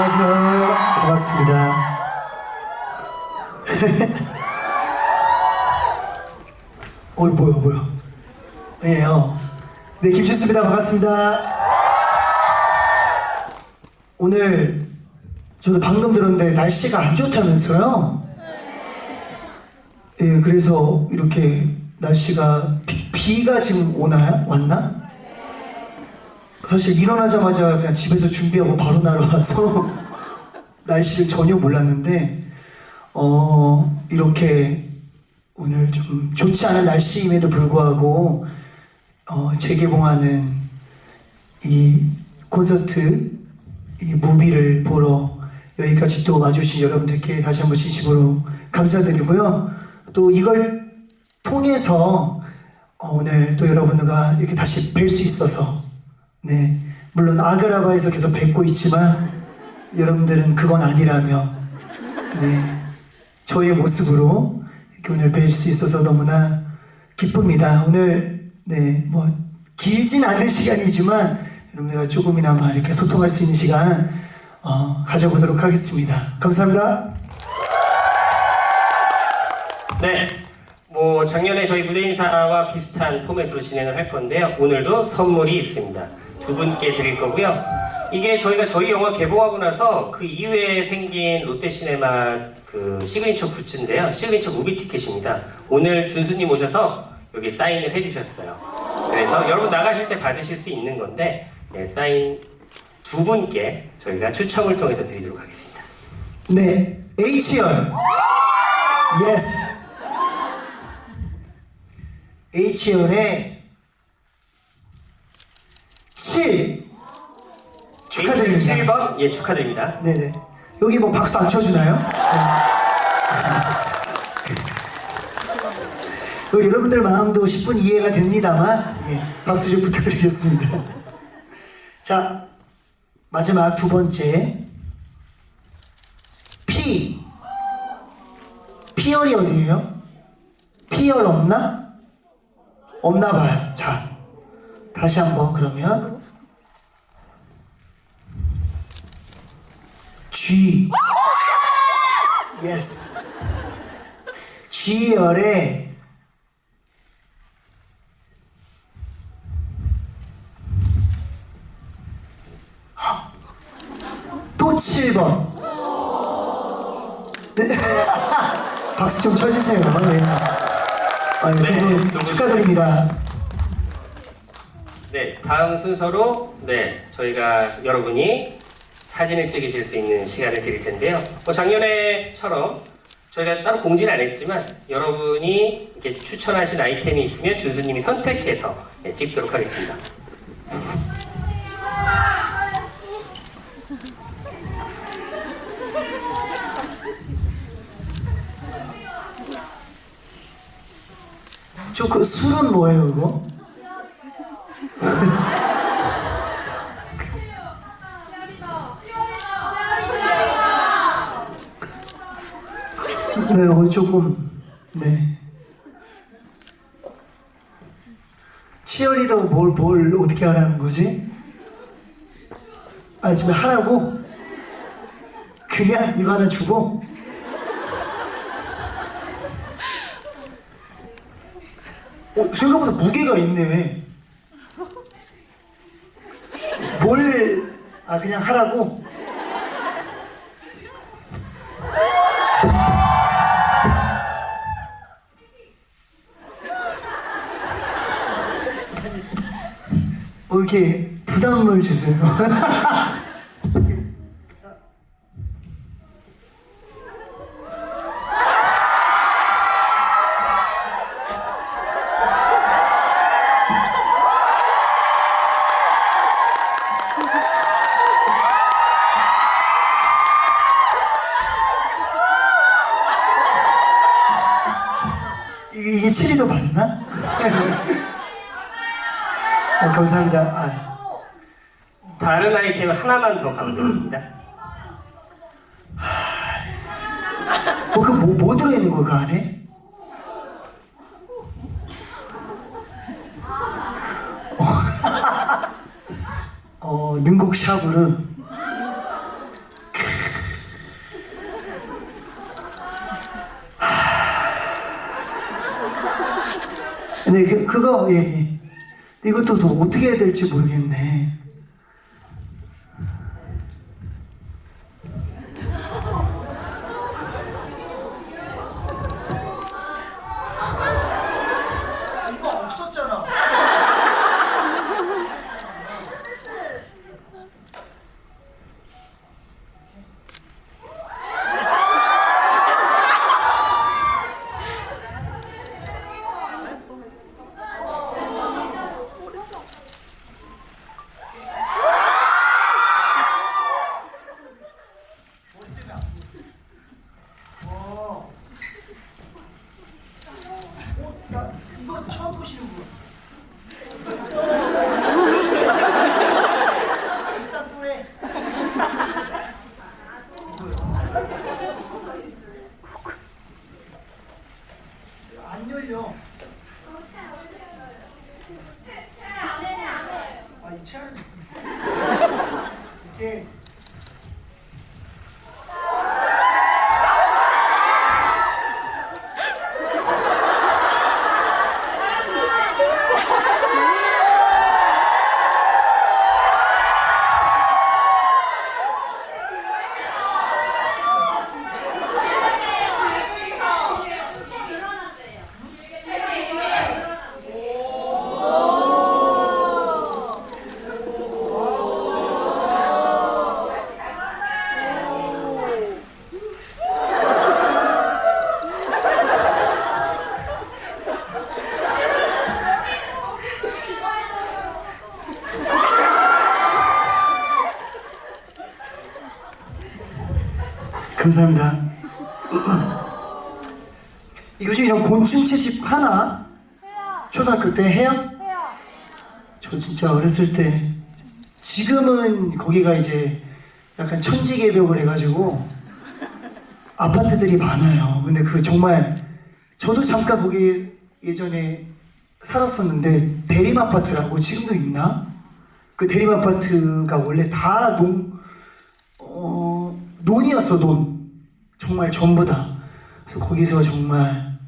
안녕하세요. 반갑습니다. 어이 뭐야 뭐야? 예요. 네 김춘수입니다. 반갑습니다. 오늘 저도 방금 들었는데 날씨가 안 좋다면서요? 예, 그래서 이렇게 날씨가 비, 비가 지금 오나요? 왔나? 사실 일어나자마자 그냥 집에서 준비하고 바로 날아와서 날씨를 전혀 몰랐는데 어 이렇게 오늘 좀 좋지 않은 날씨임에도 불구하고 어, 재개봉하는 이 콘서트 이 무비를 보러 여기까지 또 와주신 여러분들께 다시 한번 진심으로 감사드리고요. 또 이걸 통해서 어, 오늘 또 여러분과 이렇게 다시 뵐 수 있어서 네 물론 아그라바에서 계속 뵙고 있지만 여러분들은 그건 아니라며 네 저의 모습으로 오늘 뵐 수 있어서 너무나 기쁩니다. 오늘 네 뭐 길진 않은 시간이지만 여러분들과 조금이나마 이렇게 소통할 수 있는 시간 어, 가져보도록 하겠습니다. 감사합니다. 네. 뭐 작년에 저희 무대 인사와 비슷한 포맷으로 진행을 할 건데요. 오늘도 선물이 있습니다. 두 분께 드릴 거고요. 이게 저희가 저희 영화 개봉하고 나서 그 이후에 생긴 롯데시네마 그 시그니처 굿즈인데요. 시그니처 무비 티켓입니다. 오늘 준수님 오셔서 여기 사인을 해주셨어요. 그래서 여러분 나가실 때 받으실 수 있는 건데 네, 사인 두 분께 저희가 추첨을 통해서 드리도록 하겠습니다. 네, H열. 예스. H열의 7. 축하드립니다. 7번 예 축하드립니다. 네네. 여기 뭐 박수 안 쳐주나요? 네. 어, 여러분들 마음도 10분 이해가 됩니다만 예, 박수 좀 부탁드리겠습니다. 자 마지막 두 번째 P 피열이 어디예요? 피열 없나? 없나 봐요. 자 다시 한번 그러면 G 예스 G열의 또 7번 네. 박수 좀 쳐주세요 네. 아유, 네, 두분 두 분. 축하드립니다 네, 다음 순서로 네 저희가 여러분이 사진을 찍으실 수 있는 시간을 드릴 텐데요. 뭐 작년에처럼 저희가 따로 공지는 안 했지만 여러분이 이렇게 추천하신 아이템이 있으면 준수님이 선택해서 네, 찍도록 하겠습니다. 저 그 술은 뭐예요 이거? 네, 오늘 조금 네. 치어리더 뭘, 뭘 어떻게 하라는 거지? 아, 지금 하라고? 그냥 이거 하나 주고? 어, 생각보다 무게가 있네. 뭘, 아, 그냥 하라고? 이렇게 부담을 주세요. 감사합니다. 아. 다른 아이템 하나만 더 가보겠습니다. 어, 그 뭐, 뭐 들어있는 거그 안에? 어. 어, 능곡 샤브르. 근데 네, 그, 그거, 예, 예. 이것도 또 어떻게 해야 될지 모르겠네. 이거 없었잖아. 어. 어, 나 이거 처음 보시는 분. 비싼 또래. 안 열려. 아, 이 채를 이게 감사합니다. 요즘 이런 곤충 채집 하나? 초등학교 때 해요? 저 진짜 어렸을 때 지금은 거기가 이제 약간 천지개벽을 해가지고 아파트들이 많아요. 근데 그 정말 저도 잠깐 거기 예전에 살았었는데 대림 아파트라고 지금도 있나? 그 대림 아파트가 원래 다 농, 어, 논이었어, 논. 정말 전부 다. 그래서 거기서 정말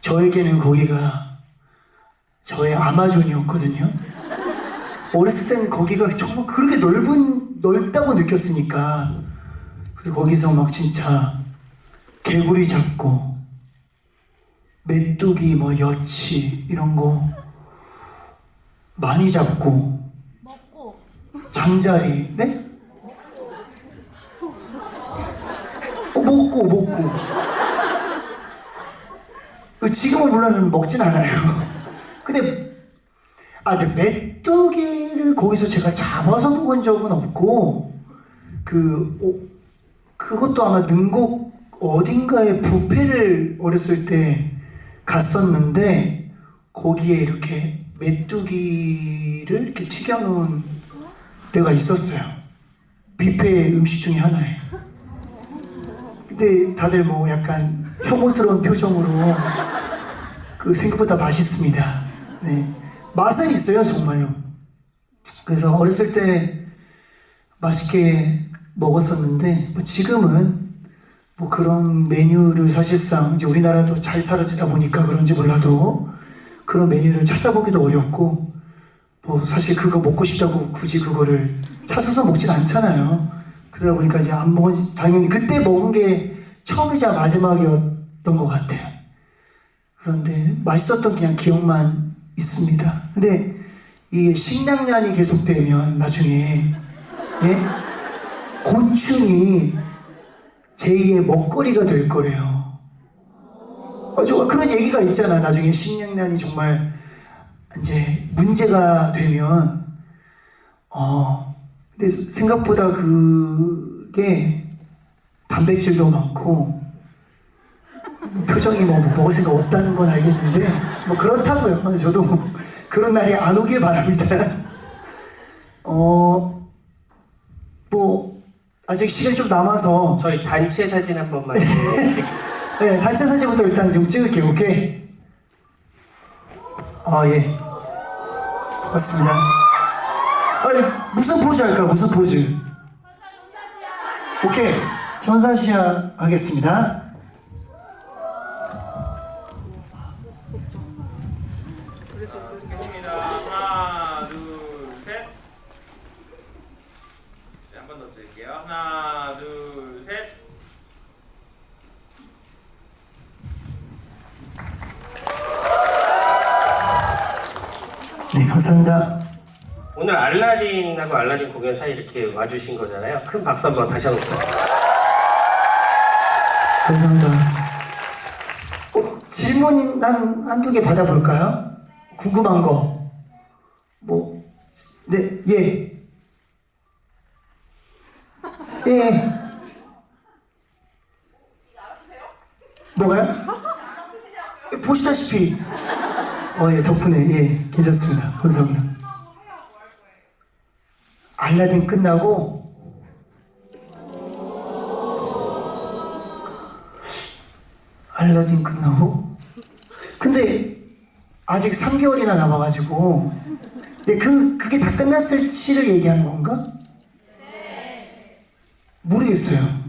저에게는 거기가 저의 아마존이었거든요. 어렸을 때는 거기가 정말 그렇게 넓은, 넓다고 느꼈으니까. 그래서 거기서 막 진짜 개구리 잡고, 메뚜기, 뭐, 여치, 이런 거 많이 잡고, 먹고 잠자리, 네? 어, 먹고, 먹고. 그 지금은 물론 먹진 않아요. 근데, 아, 근데 메뚜기를 거기서 제가 잡아서 먹은 적은 없고, 그, 어, 그것도 아마 능곡 어딘가에 뷔페를 어렸을 때 갔었는데, 거기에 이렇게 메뚜기를 이렇게 튀겨놓은 데가 있었어요. 뷔페 음식 중에 하나에. 근데 다들 뭐 약간 혐오스러운 표정으로 그 생각보다 맛있습니다. 네. 맛은 있어요, 정말로. 그래서 어렸을 때 맛있게 먹었었는데 뭐 지금은 뭐 그런 메뉴를 사실상 이제 우리나라도 잘 사라지다 보니까 그런지 몰라도 그런 메뉴를 찾아보기도 어렵고 뭐 사실 그거 먹고 싶다고 굳이 그거를 찾아서 먹진 않잖아요. 그러다 보니까 이제 안 먹은 당연히 그때 먹은 게 처음이자 마지막이었던 것 같아요. 그런데 맛있었던 그냥 기억만 있습니다. 근데 이게 식량난이 계속되면 나중에 예? 곤충이 제2의 먹거리가 될 거래요. 어, 저 그런 얘기가 있잖아. 나중에 식량난이 정말 이제 문제가 되면 어 근데 생각보다 그게 단백질도 많고 표정이 뭐 먹을 생각 없다는 건 알겠는데 뭐 그렇다고요. 저도 그런 날이 안 오길 바랍니다. 어 뭐 아직 시간이 좀 남아서 저희 단체 사진 한 번만 찍- 네, 단체 사진부터 일단 좀 찍을게요. 오케이. 아 예. 맞습니다. 아니 무슨 포즈 할까? 무슨 포즈? 오케이 천사시야 하겠습니다. 네 감사합니다. 오늘 알라딘하고 알라딘 공연 사이 이렇게 와주신 거잖아요. 큰 박수 한번 다시 한번 부탁드립니다. 감사합니다. 어, 질문 한, 한두 개 받아볼까요? 궁금한 거. 뭐, 네, 예. 예. 뭐가요? 예, 보시다시피. 어, 예, 덕분에, 예, 괜찮습니다. 감사합니다. 알라딘 끝나고, 알라딘 끝나고 근데 아직 3개월이나 남아가지고 근데 그 그게 다 끝났을 치를 얘기하는 건가? 모르겠어요.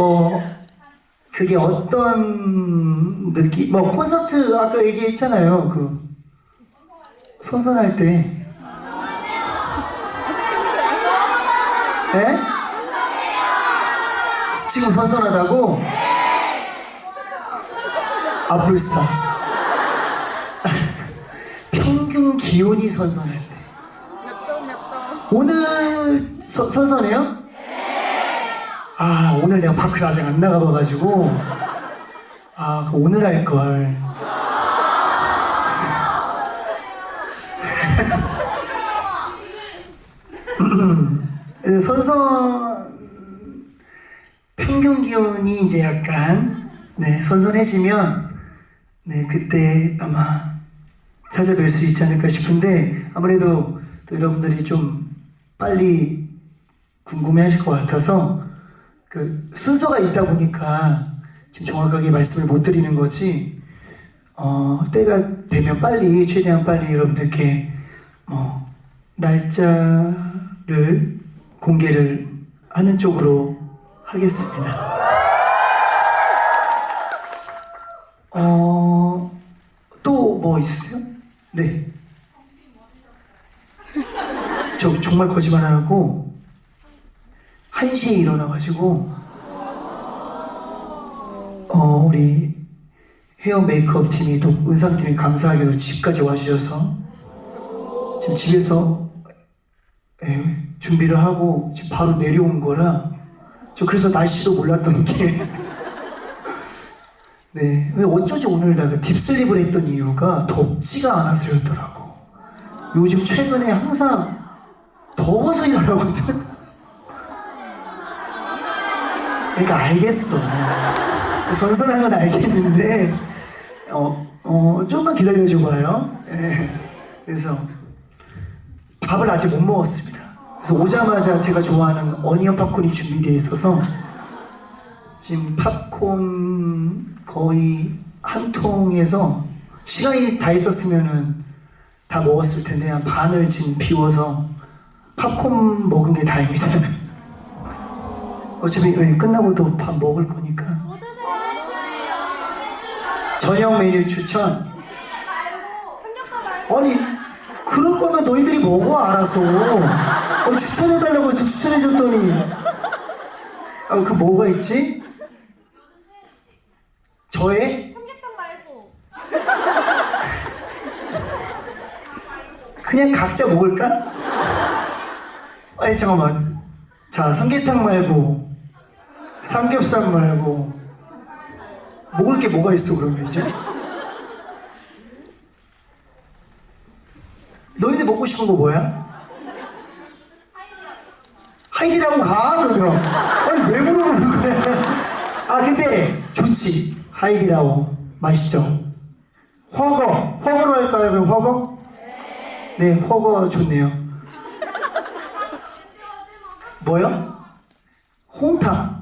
뭐 그게 어떤 느낌? 뭐 콘서트 아까 얘기했잖아요. 그 선선할 때. 네? 지금 선선하다고? 아불싸. 평균 기온이 선선할 때. 오늘 서- 선선해요? 아 오늘 내가 파크를 아직 안 나가봐가지고 아 오늘 할 걸. 그 선선 평균 기온이 이제 약간 네 선선해지면 네 그때 아마 찾아뵐 수 있지 않을까 싶은데 아무래도 또 여러분들이 좀 빨리 궁금해하실 것 같아서 그 순서가 있다 보니까 지금 정확하게 말씀을 못 드리는 거지. 어 때가 되면 빨리 최대한 빨리 여러분들께 뭐 날짜를 공개를 하는 쪽으로 하겠습니다. 어 또 뭐 있으세요? 네. 저 정말 거짓말 안 하고 1시에 일어나가지고 어 우리 헤어 메이크업 팀이 또 의상팀이 감사하게도 집까지 와주셔서 지금 집에서 예, 준비를 하고 지금 바로 내려온 거라 저 그래서 날씨도 몰랐던 게 네, 근데 어쩌지 오늘 내가 딥슬립을 했던 이유가 덥지가 않아서였더라고. 요즘 최근에 항상 더워서 일어나거든 그러니까 알겠어. 선선한 건 알겠는데, 어, 어, 좀만 기다려줘봐요. 예. 그래서 밥을 아직 못 먹었습니다. 그래서 오자마자 제가 좋아하는 어니언 팝콘이 준비되어 있어서 지금 팝콘 거의 한 통에서 시간이 다 있었으면은 다 먹었을 텐데 한 반을 지금 비워서 팝콘 먹은 게 다입니다. 어차피 왜 끝나고도 밥 먹을 거니까. 저녁 메뉴 추천. 아니 그럴 거면 너희들이 먹어 알아서. 아니, 추천해달라고 해서 추천해줬더니. 아 그 뭐가 있지? 저의? 그냥 각자 먹을까? 아니 잠깐만. 자 삼계탕 말고 삼겹살 말고 먹을 게 뭐가 있어 그러면 이제? 너희들 먹고 싶은 거 뭐야? 하이디라고 가 그러면. 아니 왜 물어보는 거야? 아 근데 좋지. 하이디라고. 맛있죠? 허거. 허거로 할까요? 그럼 허거? 네 허거 좋네요. 뭐요? 홍탕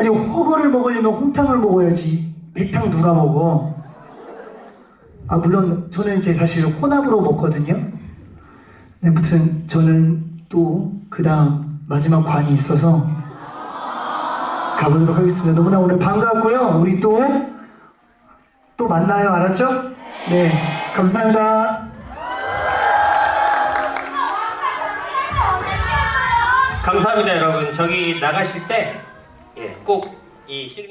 아니 허거를 먹으려면 홍탕을 먹어야지 백탕 누가 먹어 아 물론 저는 제 사실 혼합으로 먹거든요 네, 아무튼 저는 또 그 다음 마지막 관이 있어서 가보도록 하겠습니다. 너무나 오늘 반갑고요. 우리 또, 또 만나요. 알았죠? 네. 감사합니다. 감사합니다, 여러분. 저기 나가실 때, 예, 꼭이 시그니처.